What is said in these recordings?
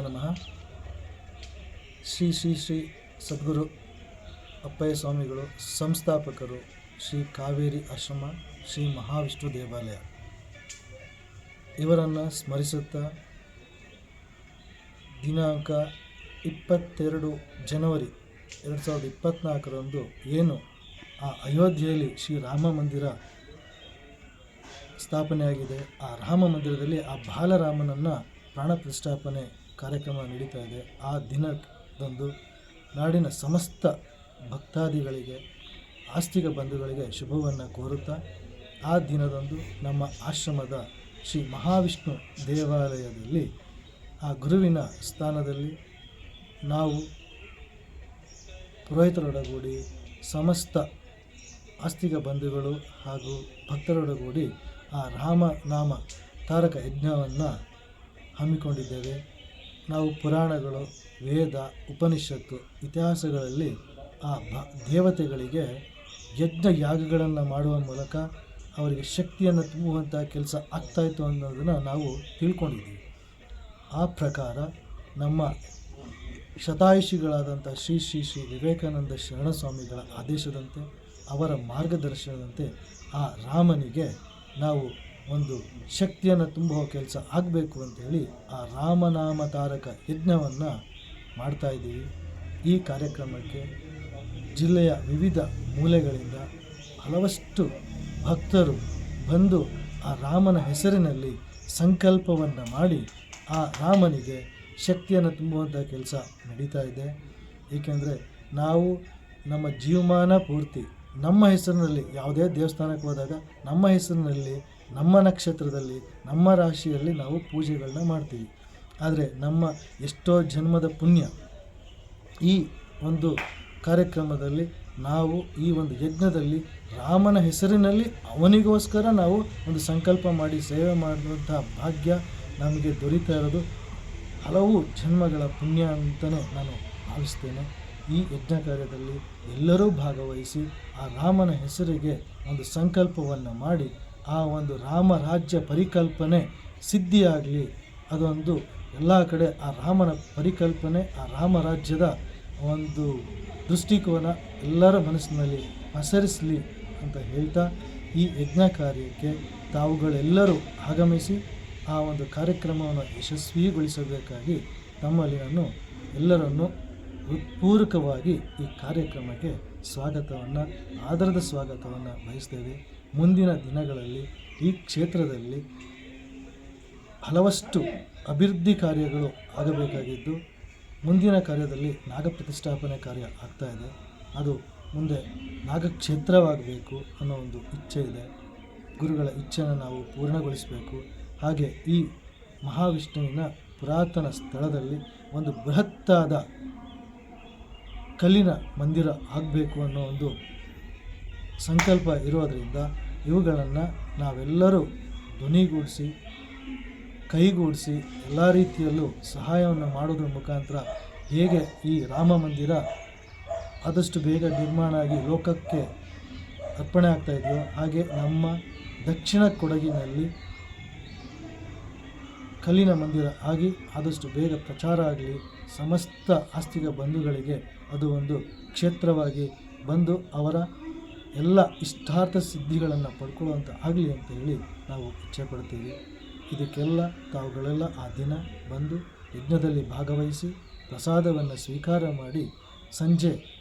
ನಮಃ. ಶ್ರೀ ಶ್ರೀ ಶ್ರೀ ಸದ್ಗುರು ಅಪ್ಪಯ್ಯ ಸ್ವಾಮಿಗಳು, ಸಂಸ್ಥಾಪಕರು ಶ್ರೀ ಕಾವೇರಿ ಆಶ್ರಮ, ಶ್ರೀ ಮಹಾವಿಷ್ಣು ದೇವಾಲಯ. ಇವರನ್ನು ಸ್ಮರಿಸುತ್ತಾ ದಿನಾಂಕ ಇಪ್ಪತ್ತೆರಡು ಜನವರಿ ಎರಡು ಸಾವಿರದ ಇಪ್ಪತ್ತ್ನಾಲ್ಕರಂದು ಏನು ಆ ಅಯೋಧ್ಯೆಯಲ್ಲಿ ಶ್ರೀ ರಾಮ ಮಂದಿರ ಸ್ಥಾಪನೆಯಾಗಿದೆ. ಆ ರಾಮ ಮಂದಿರದಲ್ಲಿ ಆ ಬಾಲರಾಮನನ್ನು ಪ್ರಾಣ ಪ್ರತಿಷ್ಠಾಪನೆ ಕಾರ್ಯಕ್ರಮ ನಡೀತಾ ಇದೆ. ಆ ದಿನದಂದು ನಾಡಿನ ಸಮಸ್ತ ಭಕ್ತಾದಿಗಳಿಗೆ, ಆಸ್ತಿಕ ಬಂಧುಗಳಿಗೆ ಶುಭವನ್ನು ಕೋರುತ್ತಾ, ಆ ದಿನದಂದು ನಮ್ಮ ಆಶ್ರಮದ ಶ್ರೀ ಮಹಾವಿಷ್ಣು ದೇವಾಲಯದಲ್ಲಿ, ಆ ಗುರುವಿನ ಸ್ಥಾನದಲ್ಲಿ ನಾವು ಪುರೋಹಿತರೊಡಗೂಡಿ, ಸಮಸ್ತ ಆಸ್ತಿಕ ಬಂಧುಗಳು ಹಾಗೂ ಭಕ್ತರೊಡಗೂಡಿ ಆ ರಾಮನಾಮ ತಾರಕ ಯಜ್ಞವನ್ನು ಹಮ್ಮಿಕೊಂಡಿದ್ದೇವೆ. ನಾವು ಪುರಾಣಗಳು, ವೇದ, ಉಪನಿಷತ್ತು, ಇತಿಹಾಸಗಳಲ್ಲಿ ಆ ದೇವತೆಗಳಿಗೆ ಯಜ್ಞ ಯಾಗಗಳನ್ನು ಮಾಡುವ ಮೂಲಕ ಅವರಿಗೆ ಶಕ್ತಿಯನ್ನು ತುಂಬುವಂಥ ಕೆಲಸ ಆಗ್ತಾಯಿತ್ತು ಅನ್ನೋದನ್ನು ನಾವು ತಿಳ್ಕೊಂಡಿದ್ದೀವಿ. ಆ ಪ್ರಕಾರ ನಮ್ಮ ಶತಾಯುಷಿಗಳಾದಂಥ ಶ್ರೀ ಶ್ರೀ ಶ್ರೀ ವಿವೇಕಾನಂದ ಶರಣಸ್ವಾಮಿಗಳ ಆದೇಶದಂತೆ, ಅವರ ಮಾರ್ಗದರ್ಶನದಂತೆ ಆ ರಾಮನಿಗೆ ನಾವು ಒಂದು ಶಕ್ತಿಯನ್ನು ತುಂಬುವ ಕೆಲಸ ಆಗಬೇಕು ಅಂತೇಳಿ ಆ ರಾಮನಾಮ ತಾರಕ ಯಜ್ಞವನ್ನು ಮಾಡ್ತಾ ಇದ್ದೀವಿ. ಈ ಕಾರ್ಯಕ್ರಮಕ್ಕೆ ಜಿಲ್ಲೆಯ ವಿವಿಧ ಮೂಲೆಗಳಿಂದ ಹಲವಷ್ಟು ಭಕ್ತರು ಬಂದು ಆ ರಾಮನ ಹೆಸರಿನಲ್ಲಿ ಸಂಕಲ್ಪವನ್ನು ಮಾಡಿ ಆ ರಾಮನಿಗೆ ಶಕ್ತಿಯನ್ನು ತುಂಬುವಂಥ ಕೆಲಸ ನಡೀತಾ ಇದೆ. ಏಕೆಂದರೆ ನಾವು ನಮ್ಮ ಜೀವಮಾನ ಪೂರ್ತಿ ನಮ್ಮ ಹೆಸರಿನಲ್ಲಿ, ಯಾವುದೇ ದೇವಸ್ಥಾನಕ್ಕೆ ಹೋದಾಗ ನಮ್ಮ ಹೆಸರಿನಲ್ಲಿ ನಮ್ಮ ನಕ್ಷತ್ರದಲ್ಲಿ, ನಮ್ಮ ರಾಶಿಯಲ್ಲಿ ನಾವು ಪೂಜೆಗಳನ್ನ ಮಾಡ್ತೀವಿ. ಆದರೆ ನಮ್ಮ ಎಷ್ಟೋ ಜನ್ಮದ ಪುಣ್ಯ ಈ ಒಂದು ಕಾರ್ಯಕ್ರಮದಲ್ಲಿ ನಾವು ಈ ಒಂದು ಯಜ್ಞದಲ್ಲಿ ರಾಮನ ಹೆಸರಿನಲ್ಲಿ ಅವನಿಗೋಸ್ಕರ ನಾವು ಒಂದು ಸಂಕಲ್ಪ ಮಾಡಿ ಸೇವೆ ಮಾಡುವಂಥ ಭಾಗ್ಯ ನಮಗೆ ದೊರೀತಾ ಇರೋದು. ಹಲವು ಜನ್ಮಗಳ ಪುಣ್ಯ ಅಂತಲೇ ನಾನು ಭಾವಿಸ್ತೇನೆ. ಈ ಯಜ್ಞ ಕಾರ್ಯದಲ್ಲಿ ಎಲ್ಲರೂ ಭಾಗವಹಿಸಿ ಆ ರಾಮನ ಹೆಸರಿಗೆ ಒಂದು ಸಂಕಲ್ಪವನ್ನು ಮಾಡಿ ಆ ಒಂದು ರಾಮ ರಾಜ್ಯ ಪರಿಕಲ್ಪನೆ ಸಿದ್ಧಿಯಾಗಲಿ. ಅದೊಂದು ಎಲ್ಲ ಕಡೆ ಆ ರಾಮನ ಪರಿಕಲ್ಪನೆ, ಆ ರಾಮರಾಜ್ಯದ ಒಂದು ದೃಷ್ಟಿಕೋನ ಎಲ್ಲರ ಮನಸ್ಸಿನಲ್ಲಿ ಪಸರಿಸಲಿ ಅಂತ ಹೇಳ್ತಾ ಈ ಯಜ್ಞ ಕಾರ್ಯಕ್ಕೆ ತಾವುಗಳೆಲ್ಲರೂ ಆಗಮಿಸಿ ಆ ಒಂದು ಕಾರ್ಯಕ್ರಮವನ್ನು ಯಶಸ್ವಿಗೊಳಿಸಬೇಕಾಗಿ ತಮ್ಮಲ್ಲಿ ನಾನು ಎಲ್ಲರನ್ನು ಹೃತ್ಪೂರ್ವಕವಾಗಿ ಈ ಕಾರ್ಯಕ್ರಮಕ್ಕೆ ಸ್ವಾಗತವನ್ನು, ಆದರದ ಸ್ವಾಗತವನ್ನು ಬಯಸ್ತೇವೆ ಮುಂದಿನ ದಿನಗಳಲ್ಲಿ ಈ ಕ್ಷೇತ್ರದಲ್ಲಿ ಹಲವಷ್ಟು ಅಭಿವೃದ್ಧಿ ಕಾರ್ಯಗಳು ಆಗಬೇಕಾಗಿದ್ದು, ಮುಂದಿನ ಕಾರ್ಯದಲ್ಲಿ ನಾಗ ಪ್ರತಿಷ್ಠಾಪನೆ ಕಾರ್ಯ ಆಗ್ತಾ ಇದೆ. ಅದು ಮುಂದೆ ನಾಗಕ್ಷೇತ್ರವಾಗಬೇಕು ಅನ್ನೋ ಒಂದು ಇಚ್ಛೆ ಇದೆ. ಗುರುಗಳ ಇಚ್ಛೆಯನ್ನು ನಾವು ಪೂರ್ಣಗೊಳಿಸಬೇಕು. ಹಾಗೆ ಈ ಮಹಾವಿಷ್ಣುವಿನ ಪುರಾತನ ಸ್ಥಳದಲ್ಲಿ ಒಂದು ಬೃಹತ್ತಾದ ಕಲ್ಲಿನ ಮಂದಿರ ಆಗಬೇಕು ಅನ್ನೋ ಒಂದು ಸಂಕಲ್ಪ ಇರೋದರಿಂದ ಇವುಗಳನ್ನು ನಾವೆಲ್ಲರೂ ಧ್ವನಿಗೂಡಿಸಿ, ಕೈಗೂಡಿಸಿ ಎಲ್ಲ ರೀತಿಯಲ್ಲೂ ಸಹಾಯವನ್ನು ಮಾಡೋದ್ರ ಮುಖಾಂತರ ಹೇಗೆ ಈ ರಾಮ ಮಂದಿರ ಆದಷ್ಟು ಬೇಗ ನಿರ್ಮಾಣ ಆಗಿ ಲೋಕಕ್ಕೆ ಅರ್ಪಣೆ ಆಗ್ತಾ ಇದೆಯೋ ಹಾಗೆ ನಮ್ಮ ದಕ್ಷಿಣ ಕೊಡಗಿನಲ್ಲಿ ಕಲ್ಲಿನ ಮಂದಿರ ಆಗಿ ಆದಷ್ಟು ಬೇಗ ಪ್ರಚಾರ ಆಗಲಿ, ಸಮಸ್ತ ಆಸ್ತಿಕ ಬಂಧುಗಳಿಗೆ ಅದು ಒಂದು ಕ್ಷೇತ್ರವಾಗಿ ಬಂದು ಅವರ ಎಲ್ಲ ಇಷ್ಟಾರ್ಥ ಸಿದ್ಧಿಗಳನ್ನು ಪಡ್ಕೊಳ್ಳುವಂಥ ಆಗಲಿ ಅಂತ ಹೇಳಿ ನಾವು ಇಚ್ಛೆ ಪಡ್ತೀವಿ. ಇದಕ್ಕೆಲ್ಲ ತಾವುಗಳೆಲ್ಲ ಆ ದಿನ ಬಂದು ಯಜ್ಞದಲ್ಲಿ ಭಾಗವಹಿಸಿ ಪ್ರಸಾದವನ್ನು ಸ್ವೀಕಾರ ಮಾಡಿ ಸಂಜೆ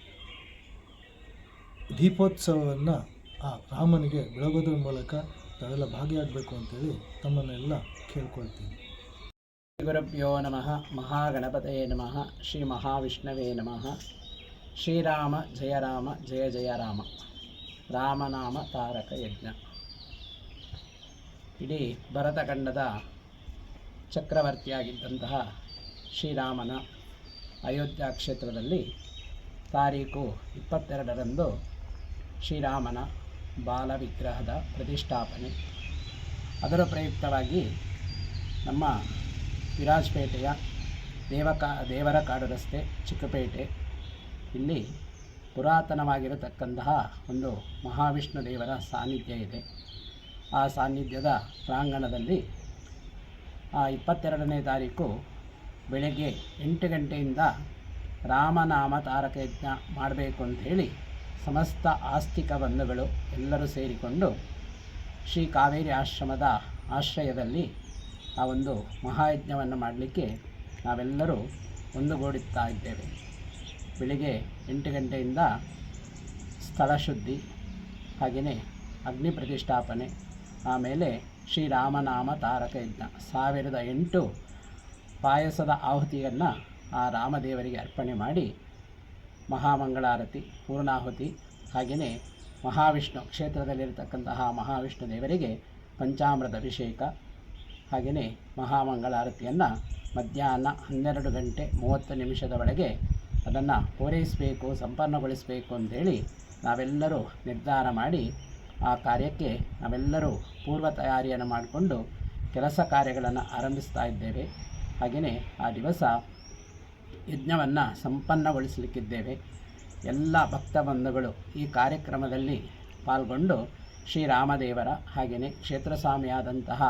ದೀಪೋತ್ಸವವನ್ನು ಆ ರಾಮನಿಗೆ ಬೆಳಗೋದ್ರ ಮೂಲಕ ತಾವೆಲ್ಲ ಭಾಗಿಯಾಗಬೇಕು ಅಂತೇಳಿ ತಮ್ಮನ್ನೆಲ್ಲ ಕೇಳ್ಕೊಳ್ತೀನಿ. ಗುರುಭ್ಯೋ ನಮಃ. ಮಹಾಗಣಪತಯೇ ನಮಃ. ಶ್ರೀ ಮಹಾವಿಷ್ಣವೇ ನಮಃ. ಶ್ರೀರಾಮ ಜಯ ರಾಮ ಜಯ ಜಯ ರಾಮ. ರಾಮನಾಮ ತಾರಕ ಯಜ್ಞ. ಇಡೀ ಭರತಖಂಡದ ಚಕ್ರವರ್ತಿಯಾಗಿದ್ದಂತಹ ಶ್ರೀರಾಮನ ಅಯೋಧ್ಯ ಕ್ಷೇತ್ರದಲ್ಲಿ ತಾರೀಕು ಇಪ್ಪತ್ತೆರಡರಂದು ಶ್ರೀರಾಮನ ಬಾಲ ವಿಗ್ರಹದ ಪ್ರತಿಷ್ಠಾಪನೆ. ಅದರ ಪ್ರಯುಕ್ತವಾಗಿ ನಮ್ಮ ವಿರಾಜಪೇಟೆಯ ದೇವಕಾ ದೇವರ ಕಾಡು ರಸ್ತೆ ಚಿಕ್ಕಪೇಟೆ. ಇಲ್ಲಿ ಪುರಾತನವಾಗಿರತಕ್ಕಂತಹ ಒಂದು ಮಹಾವಿಷ್ಣು ದೇವರ ಸಾನ್ನಿಧ್ಯ ಇದೆ. ಆ ಸಾನ್ನಿಧ್ಯದ ಪ್ರಾಂಗಣದಲ್ಲಿ, ಆ ಇಪ್ಪತ್ತೆರಡನೇ ತಾರೀಕು ಬೆಳಗ್ಗೆ ಎಂಟು ಗಂಟೆಯಿಂದ ರಾಮನಾಮ ತಾರಕ ಯಜ್ಞ ಮಾಡಬೇಕು ಅಂಥೇಳಿ ಸಮಸ್ತ ಆಸ್ತಿಕ ಬಂಧುಗಳು ಎಲ್ಲರೂ ಸೇರಿಕೊಂಡು ಶ್ರೀ ಕಾವೇರಿ ಆಶ್ರಮದ ಆಶ್ರಯದಲ್ಲಿ ಆ ಒಂದು ಮಹಾಯಜ್ಞವನ್ನು ಮಾಡಲಿಕ್ಕೆ ನಾವೆಲ್ಲರೂ ಒಂದುಗೂಡುತ್ತಾ ಇದ್ದೇವೆ. ಬೆಳಿಗ್ಗೆ ಎಂಟು ಗಂಟೆಯಿಂದ ಸ್ಥಳ ಶುದ್ಧಿ, ಹಾಗೆಯೇ ಅಗ್ನಿ ಪ್ರತಿಷ್ಠಾಪನೆ, ಆಮೇಲೆ ಶ್ರೀರಾಮನಾಮ ತಾರಕ ಯಜ್ಞ. ಸಾವಿರದ ಎಂಟು ಪಾಯಸದ ಆಹುತಿಯನ್ನು ಆ ರಾಮದೇವರಿಗೆ ಅರ್ಪಣೆ ಮಾಡಿ ಮಹಾಮಂಗಳಾರತಿ, ಪೂರ್ಣಾಹುತಿ, ಹಾಗೆಯೇ ಮಹಾವಿಷ್ಣು ಕ್ಷೇತ್ರದಲ್ಲಿರತಕ್ಕಂತಹ ಮಹಾವಿಷ್ಣು ದೇವರಿಗೆ ಪಂಚಾಮೃತ ಅಭಿಷೇಕ, ಹಾಗೆಯೇ ಮಹಾಮಂಗಳಾರತಿಯನ್ನು ಮಧ್ಯಾಹ್ನ ಹನ್ನೆರಡು ಗಂಟೆ ಮೂವತ್ತು ನಿಮಿಷದ ಒಳಗೆ ಅದನ್ನು ಪೂರೈಸಬೇಕು, ಸಂಪನ್ನಗೊಳಿಸಬೇಕು ಅಂತೇಳಿ ನಾವೆಲ್ಲರೂ ನಿರ್ಧಾರ ಮಾಡಿ ಆ ಕಾರ್ಯಕ್ಕೆ ನಾವೆಲ್ಲರೂ ಪೂರ್ವ ತಯಾರಿಯನ್ನು ಮಾಡಿಕೊಂಡು ಕೆಲಸ ಕಾರ್ಯಗಳನ್ನು ಆರಂಭಿಸ್ತಾ ಇದ್ದೇವೆ. ಹಾಗೆಯೇ ಆ ದಿವಸ ಯಜ್ಞವನ್ನು ಸಂಪನ್ನಗೊಳಿಸಲಿಕ್ಕಿದ್ದೇವೆ. ಎಲ್ಲ ಭಕ್ತ ಬಂಧುಗಳು ಈ ಕಾರ್ಯಕ್ರಮದಲ್ಲಿ ಪಾಲ್ಗೊಂಡು ಶ್ರೀರಾಮದೇವರ ಹಾಗೆಯೇ ಕ್ಷೇತ್ರಸ್ವಾಮಿಯಾದಂತಹ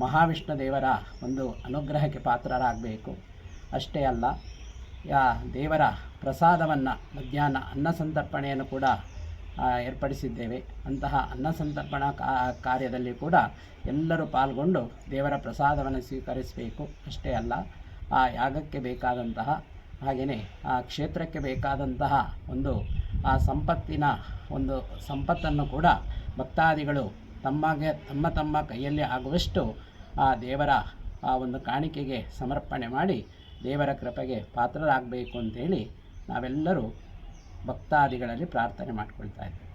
ಮಹಾವಿಷ್ಣು ದೇವರ ಒಂದು ಅನುಗ್ರಹಕ್ಕೆ ಪಾತ್ರರಾಗಬೇಕು. ಅಷ್ಟೇ ಅಲ್ಲ ಯಾ ದೇವರ ಪ್ರಸಾದವನ್ನು ಮಧ್ಯಾಹ್ನ ಅನ್ನ ಸಂತರ್ಪಣೆಯನ್ನು ಕೂಡ ಏರ್ಪಡಿಸಿದ್ದೇವೆ. ಅಂತಹ ಅನ್ನ ಸಂತರ್ಪಣಾ ಕಾರ್ಯದಲ್ಲಿ ಕೂಡ ಎಲ್ಲರೂ ಪಾಲ್ಗೊಂಡು ದೇವರ ಪ್ರಸಾದವನ್ನು ಸ್ವೀಕರಿಸಬೇಕು. ಅಷ್ಟೇ ಅಲ್ಲ, ಆ ಯಾಗಕ್ಕೆ ಬೇಕಾದಂತಹ ಹಾಗೆಯೇ ಆ ಕ್ಷೇತ್ರಕ್ಕೆ ಬೇಕಾದಂತಹ ಒಂದು, ಆ ಸಂಪತ್ತಿನ ಒಂದು ಸಂಪತ್ತನ್ನು ಕೂಡ ಭಕ್ತಾದಿಗಳು ತಮ್ಮಗೆ, ತಮ್ಮ ತಮ್ಮ ಕೈಯಲ್ಲಿ ಆಗುವಷ್ಟು, ಆ ದೇವರ, ಆ ಒಂದು ಕಾಣಿಕೆಗೆ ಸಮರ್ಪಣೆ ಮಾಡಿ ದೇವರ ಕೃಪೆಗೆ ಪಾತ್ರರಾಗಬೇಕು ಅಂತೇಳಿ ನಾವೆಲ್ಲರೂ ಭಕ್ತಾದಿಗಳಲ್ಲಿ ಪ್ರಾರ್ಥನೆ ಮಾಡ್ಕೊಳ್ತಾ ಇದ್ದೇವೆ.